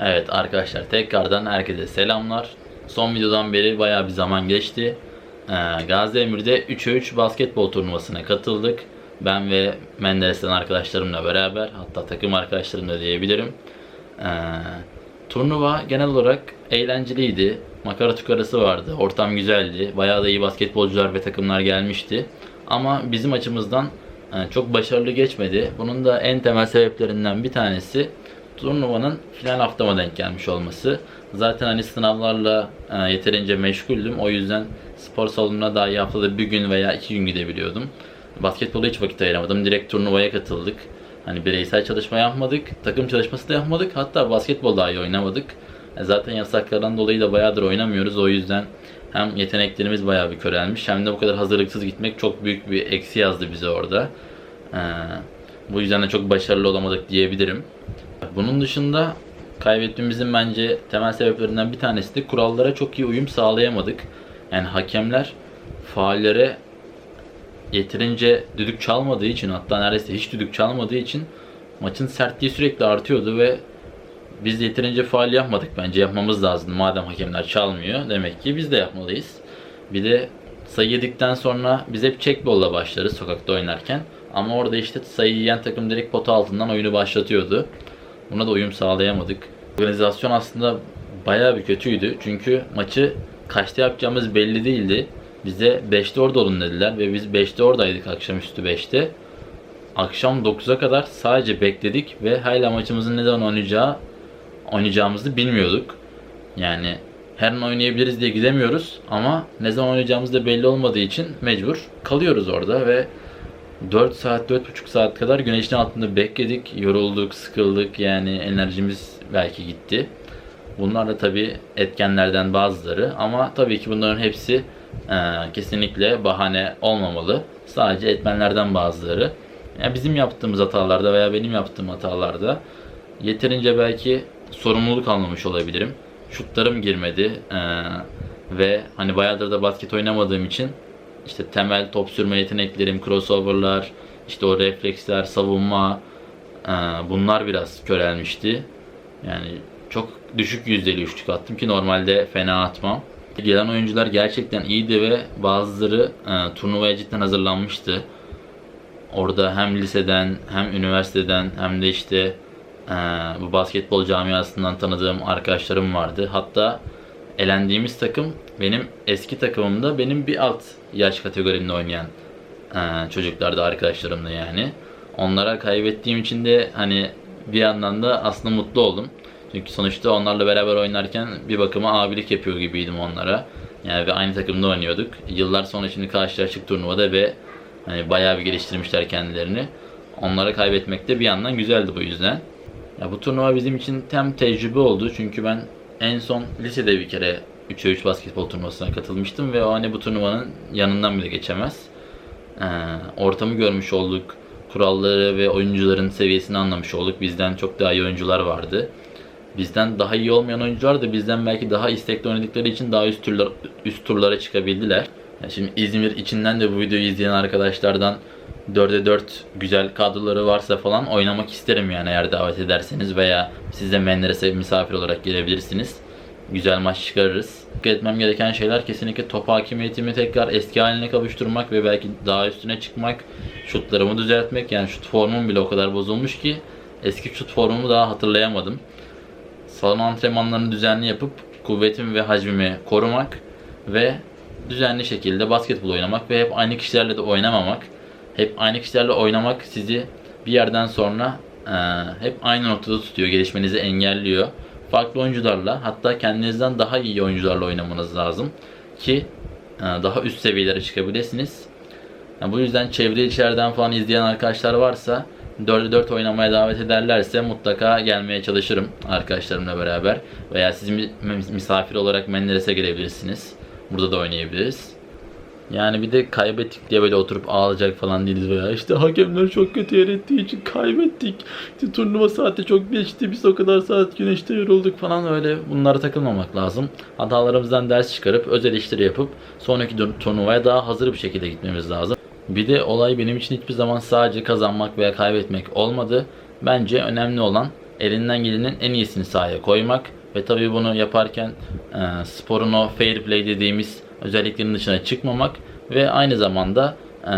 Evet arkadaşlar tekrardan herkese selamlar. Son videodan beri baya bir zaman geçti. Ee, Gazi Emir'de 3'e 3 basketbol turnuvasına katıldık. Ben ve Menderes'ten arkadaşlarımla beraber hatta takım arkadaşlarımla diyebilirim. Ee, turnuva genel olarak eğlenceliydi. Makara tukarası vardı. Ortam güzeldi. Bayağı da iyi basketbolcular ve takımlar gelmişti. Ama bizim açımızdan e, çok başarılı geçmedi. Bunun da en temel sebeplerinden bir tanesi turnuvanın final haftama denk gelmiş olması. Zaten hani sınavlarla e, yeterince meşguldüm. O yüzden spor salonuna dahi haftada bir gün veya iki gün gidebiliyordum. Basketbola hiç vakit ayıramadım. Direkt turnuvaya katıldık. Hani bireysel çalışma yapmadık. Takım çalışması da yapmadık. Hatta basketbol dahi oynamadık. E, Zaten yasaklardan dolayı da bayağıdır oynamıyoruz. O yüzden hem yeteneklerimiz bayağı bir körelmiş hem de bu kadar hazırlıksız gitmek çok büyük bir eksi yazdı bize orada. Ee, bu yüzden de çok başarılı olamadık diyebilirim. Bunun dışında kaybetmemizin bence temel sebeplerinden bir tanesi de kurallara çok iyi uyum sağlayamadık. Yani hakemler faallere yeterince düdük çalmadığı için hatta neredeyse hiç düdük çalmadığı için maçın sertliği sürekli artıyordu ve biz yeterince faal yapmadık bence yapmamız lazım madem hakemler çalmıyor demek ki biz de yapmalıyız. Bir de sayı yedikten sonra biz hep checkball'la başlarız sokakta oynarken ama orada işte sayı yiyen takım direkt pota altından oyunu başlatıyordu. Buna da uyum sağlayamadık. Organizasyon aslında bayağı bir kötüydü çünkü maçı kaçta yapacağımız belli değildi. Bize 5'te orada olun dediler ve biz 5'te oradaydık akşamüstü 5'te. Akşam 9'a kadar sadece bekledik ve hala maçımızın ne zaman oynayacağı oynayacağımızı bilmiyorduk. Yani her an oynayabiliriz diye gidemiyoruz ama ne zaman oynayacağımız da belli olmadığı için mecbur kalıyoruz orada ve 4 saat 4,5 saat kadar güneşin altında bekledik, yorulduk, sıkıldık yani enerjimiz belki gitti. Bunlar da tabii etkenlerden bazıları ama tabii ki bunların hepsi e, kesinlikle bahane olmamalı. Sadece etmenlerden bazıları. Yani bizim yaptığımız hatalarda veya benim yaptığım hatalarda yeterince belki sorumluluk almamış olabilirim. Şutlarım girmedi e, ve hani bayağıdır da basket oynamadığım için işte temel top sürme yeteneklerim, crossoverlar, işte o refleksler, savunma e, bunlar biraz körelmişti. Yani çok düşük yüzdeli üçlük attım ki normalde fena atmam. Gelen oyuncular gerçekten iyiydi ve bazıları e, turnuvaya cidden hazırlanmıştı. Orada hem liseden hem üniversiteden hem de işte e, bu basketbol camiasından tanıdığım arkadaşlarım vardı. Hatta elendiğimiz takım benim eski takımımda benim bir alt yaş kategorimde oynayan e, çocuklardı arkadaşlarımdı yani. Onlara kaybettiğim için de hani bir yandan da aslında mutlu oldum. Çünkü sonuçta onlarla beraber oynarken bir bakıma abilik yapıyor gibiydim onlara. Yani ve aynı takımda oynuyorduk. Yıllar sonra şimdi karşılaştık turnuvada ve hani bayağı bir geliştirmişler kendilerini. Onlara kaybetmek de bir yandan güzeldi bu yüzden. Ya bu turnuva bizim için hem tecrübe oldu çünkü ben en son lisede bir kere 3'e 3 basketbol turnuvasına katılmıştım ve o hani bu turnuvanın yanından bile geçemez. Ee, ortamı görmüş olduk, kuralları ve oyuncuların seviyesini anlamış olduk. Bizden çok daha iyi oyuncular vardı. Bizden daha iyi olmayan oyuncular da bizden belki daha istekli oynadıkları için daha üst, turlar, üst turlara çıkabildiler. Yani şimdi İzmir içinden de bu videoyu izleyen arkadaşlardan 4'e 4 güzel kadroları varsa falan oynamak isterim yani eğer davet ederseniz veya siz de Menderes'e misafir olarak gelebilirsiniz. Güzel maç çıkarırız. Dikkat etmem gereken şeyler kesinlikle top hakimiyetimi tekrar eski haline kavuşturmak ve belki daha üstüne çıkmak, şutlarımı düzeltmek. Yani şut formum bile o kadar bozulmuş ki eski şut formumu daha hatırlayamadım. Salon antrenmanlarını düzenli yapıp kuvvetimi ve hacmimi korumak ve düzenli şekilde basketbol oynamak ve hep aynı kişilerle de oynamamak. Hep aynı kişilerle oynamak sizi bir yerden sonra e, hep aynı noktada tutuyor, gelişmenizi engelliyor. Farklı oyuncularla hatta kendinizden daha iyi oyuncularla oynamanız lazım ki e, daha üst seviyelere çıkabilirsiniz. Yani bu yüzden çevre içeriden falan izleyen arkadaşlar varsa 4'e 4 oynamaya davet ederlerse mutlaka gelmeye çalışırım arkadaşlarımla beraber. Veya siz mi- misafir olarak Menderes'e gelebilirsiniz. Burada da oynayabiliriz. Yani bir de kaybettik diye böyle oturup ağlayacak falan değiliz veya işte hakemler çok kötü yer için kaybettik. İşte turnuva saati çok geçti biz o kadar saat güneşte yorulduk falan öyle bunlara takılmamak lazım. Hatalarımızdan ders çıkarıp öz eleştiri yapıp sonraki turnuvaya daha hazır bir şekilde gitmemiz lazım. Bir de olay benim için hiçbir zaman sadece kazanmak veya kaybetmek olmadı. Bence önemli olan elinden gelenin en iyisini sahaya koymak ve tabii bunu yaparken e, sporun o fair play dediğimiz özelliklerin dışına çıkmamak ve aynı zamanda e,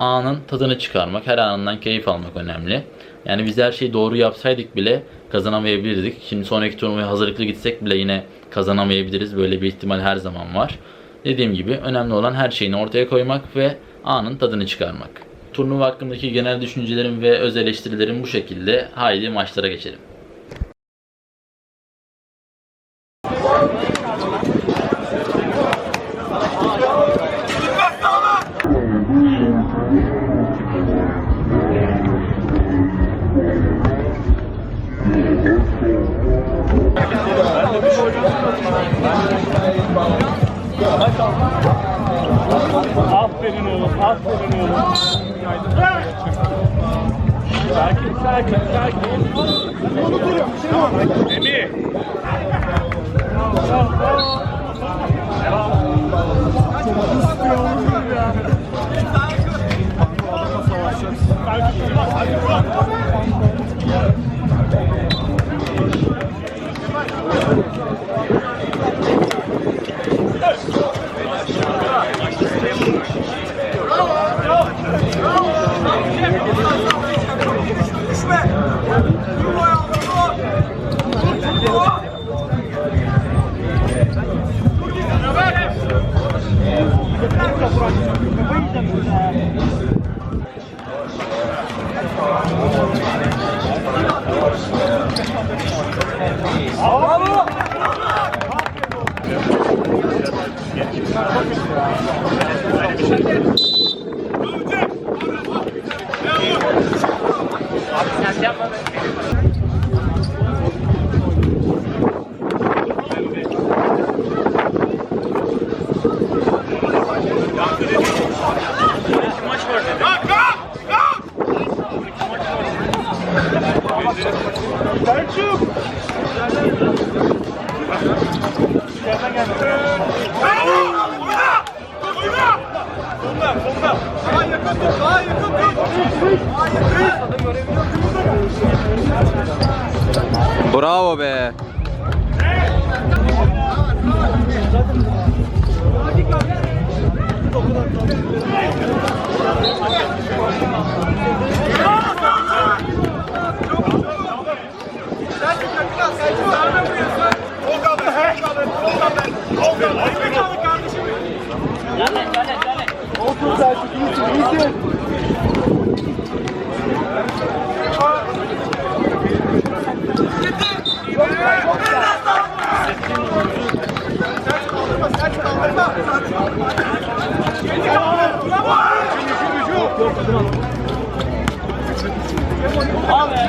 anın tadını çıkarmak, her anından keyif almak önemli. Yani biz her şeyi doğru yapsaydık bile kazanamayabilirdik. Şimdi sonraki turnuvaya hazırlıklı gitsek bile yine kazanamayabiliriz. Böyle bir ihtimal her zaman var. Dediğim gibi önemli olan her şeyini ortaya koymak ve anın tadını çıkarmak. Turnuva hakkındaki genel düşüncelerim ve öz eleştirilerim bu şekilde. Haydi maçlara geçelim. Aferin oğlum, aferin oğlum. Sakin, sakin, sakin. Emi. Selçuk. Bravo be. Otur Selçuk, iyisin, iyisin. Bravo! Oyna.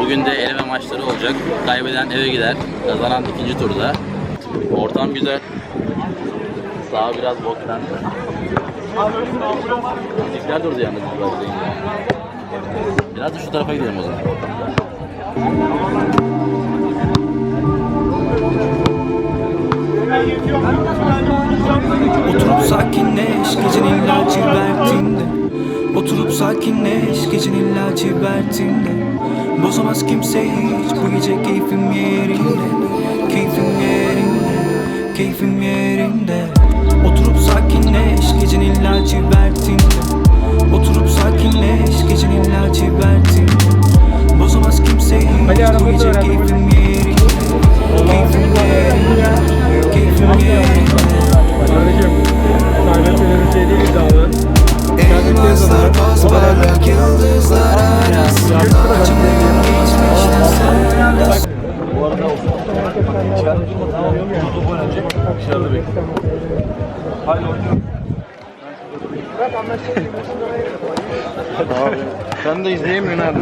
Bugün de eleme maçları olacak. Kaybeden eve gider. Kazanan ikinci turda. Ortam güzel. Sağ biraz boktan. Bizimkiler durdu yalnız. Biraz da şu tarafa gidelim o zaman. Oturup sakinleş gecenin ilacı verdiğinde Oturup sakinleş gecenin ilacı verdiğinde Bozamaz kimse hiç. Bu gece keyfim yerinde. Keyfim yerinde, keyfim yerinde. Oturup sakinleş. Gecenin ilacı verdiğinde Oturup sakinleş. Gecenin ilacı verdiğinde Bozamaz kimse hiç. Bu gece keyfim yerinde. Keyfim yerinde, keyfim yerinde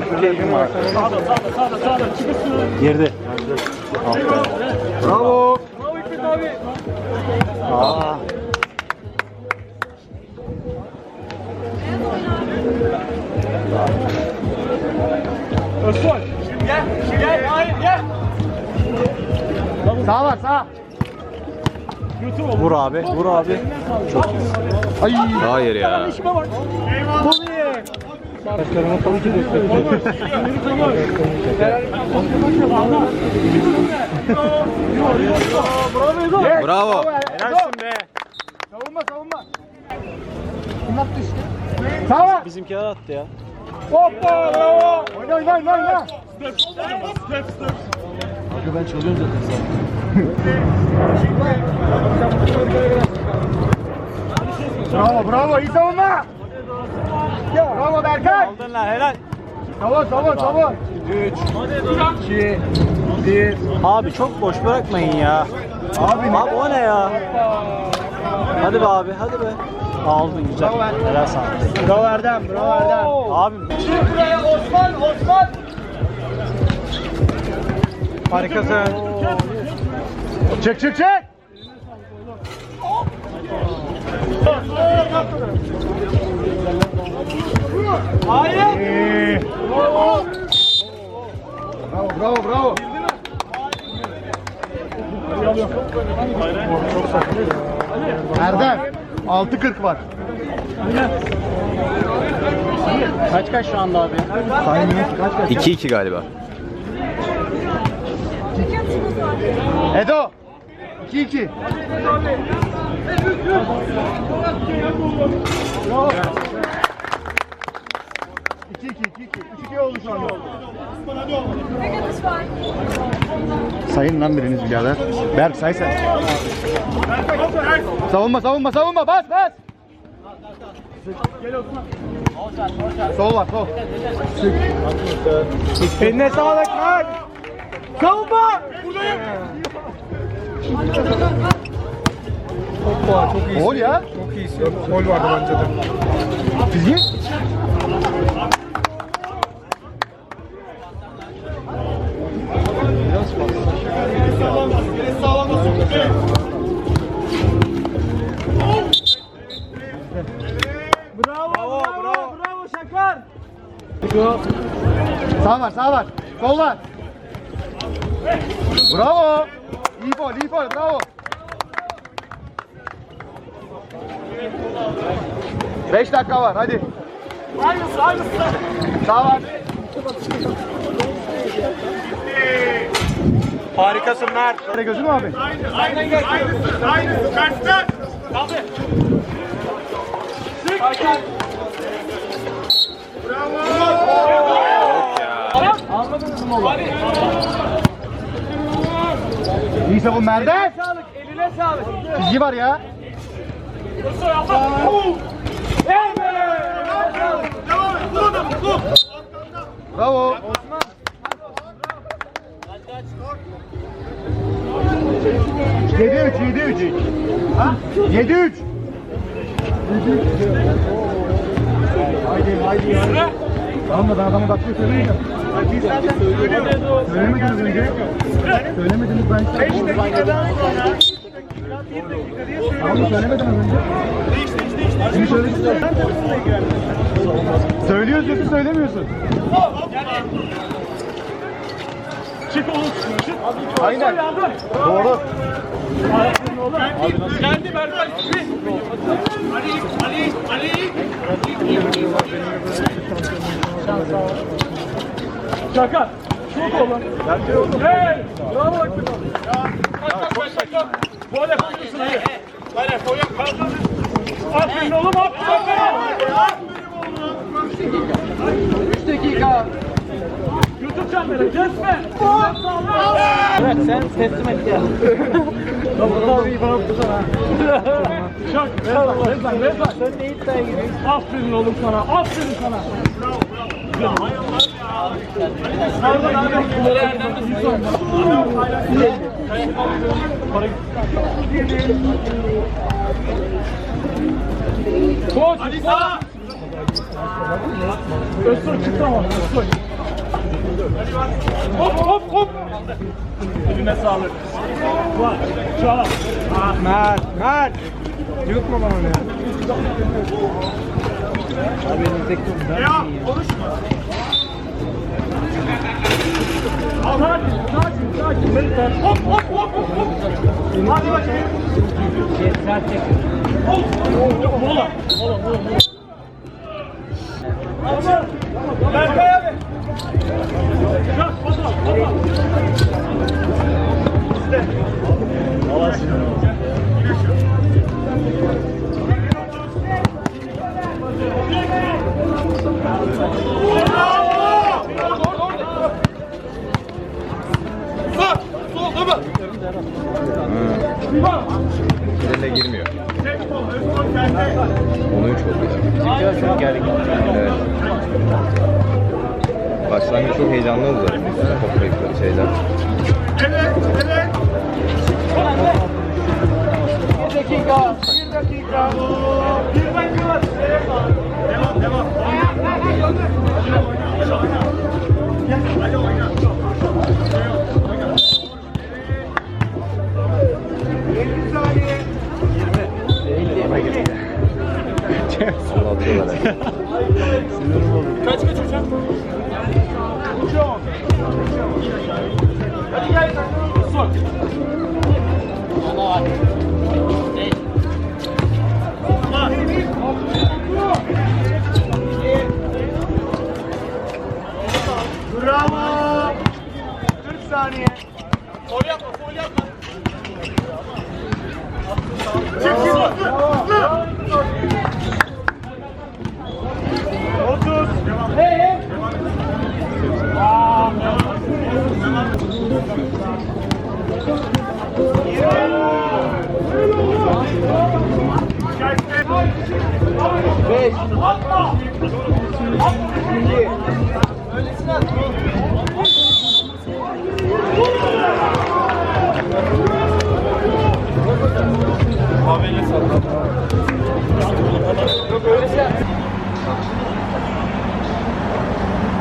Şurada yapayım abi. Sağda sağda sağda sağda. Çıkırsın. Girdi. Bravo. Bravo Hikmet abi. Aa. Özsoy. Gel. Gel. Hayır gel. Sağ var sağ. Vur abi. Vur abi. Çok Ay. Hayır ya. Eyvallah. Başkanıma tabii ki destek. Bravo Edo. Bravo. Helalsin be. Savunma savunma. Kim attı işte? Sağ Bizimkiler attı ya. Hoppa bravo. Oyna oyna oyna oyna. Step step step. Abi ben çalıyorum zaten Bravo bravo iyi savunma. Bravo Berkay. Aldın lan helal. Savun savun savun. 3 2 1 Abi çok boş bırakmayın ya. Abi Abi o ne ya? Hadi be abi hadi be. Aldın güzel. Helal sana. Bravo Erdem bravo Erdem. Abim buraya Osman Osman. harikasın. Çık çık çık. Hayır. Bravo. Bravo bravo. Erdem 6.40 var. Kaç kaç şu anda abi? 2-2 galiba. Edo 2-2. İki iki iki iki. Üç iki oldu şu anda. Sayın lan biriniz birader. Berk say sen. Savunma savunma savunma bas bas. Sol var sol. Eline sağlık Mert. Savunma. Buradayım. Hoppa çok iyi. Gol ya. Çok iyisin. Gol vardı bence de. Çizgi. Sağ var. Bravo. İyi gol, iyi gol. Bravo. Beş dakika var, hadi. Aynısı, aynısı. Sağ var. Harikasın Mert. Nereye gözün mü abi? Aynen gel. Aynısı, aynısı. Kaçtı. Kaldı. Sık. İyi savun Merdan. Sağlık eline sağlık. Çizgi var ya. Adamı. Bravo. Yedi üç, yedi üç. Yedi üç. Haydi, haydi. Tamam da ben adama dakika. Söylemediniz önce. Söylemediniz ben işte. 5 dakikadan sonra. Tamam da söylemediniz önce. Şimdi söyledin. Söylüyoruz diyorsun söylemiyorsun. Çık oğlum çık. Aynen. Doğru. Geldi Berkay. Ali, Ali, Ali. Şaka. Çok oğlum. Hey! Bravo Akın. Çok şaka. Gol yapıyorsun hadi. Hadi gol yap. Aferin oğlum aferin. Aferin oğlum. 3 dakika. YouTube çembere kesme. Evet sen teslim et ya. Tabii bana tutsana. Şak. Rezan, Rezan. Sen de iddiaya giriyorsun. Aferin oğlum sana. Aferin sana. Koç. Hadi sağ. Öztürk çıktı ama. Öztürk. Hop hop hop. Eline sağlık. Var. Çağla. Mert, Mert. Yutma bana ya. Abi elinizdeki top Ya konuşma. Sakin, sakin, sakin. Beni ver. Hop hop hop hop hop. Hadi bakayım. şey sert çekiyor. Hop. Yok, mola. Mola, mola, mola. Tamam. Berkay abi. Kalk, fotoğraf, fotoğraf. İşte. Sağ, Sonra atıyorlar. yani. Kaç kaç hocam? Hadi gel. Son. Bravo. 40 saniye. Gol yapma, gol yapma. Çık şimdi. Beş.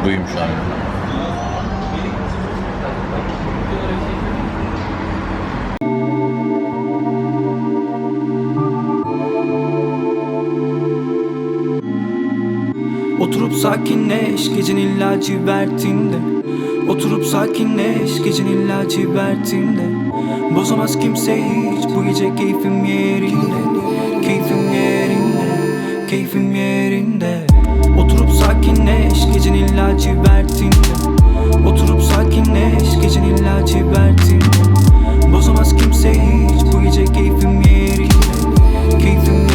Buyum şu an. Oturup sakinleş gecenin lacivertinde Oturup sakinleş gecenin lacivertinde Bozamaz kimse hiç bu gece keyfim yerinde. Keyfim yerinde, keyfim yerinde. Oturup sakinleş gecenin lacivertinde Oturup sakinleş gecenin lacivertinde Bozamaz kimse hiç bu gece keyfim yerinde. Keyfim yerinde,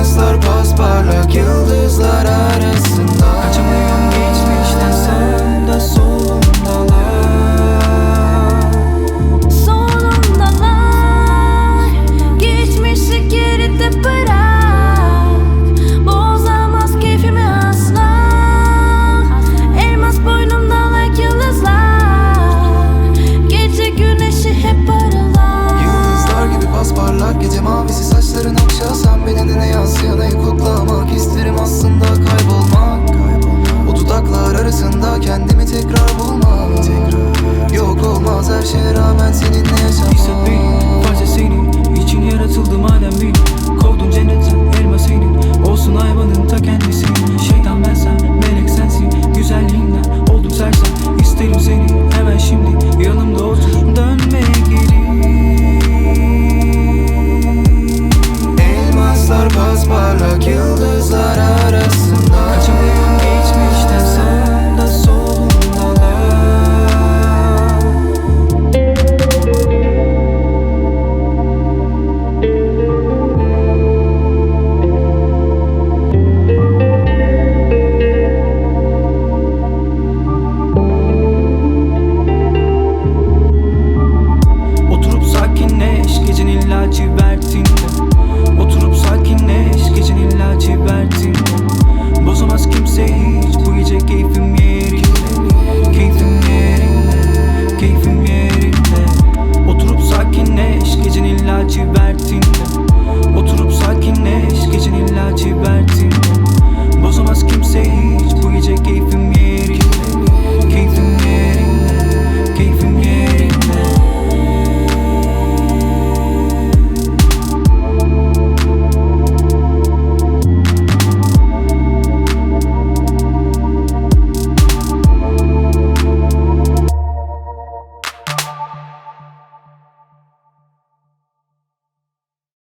Elmaslar pasparlak yıldızlar arasında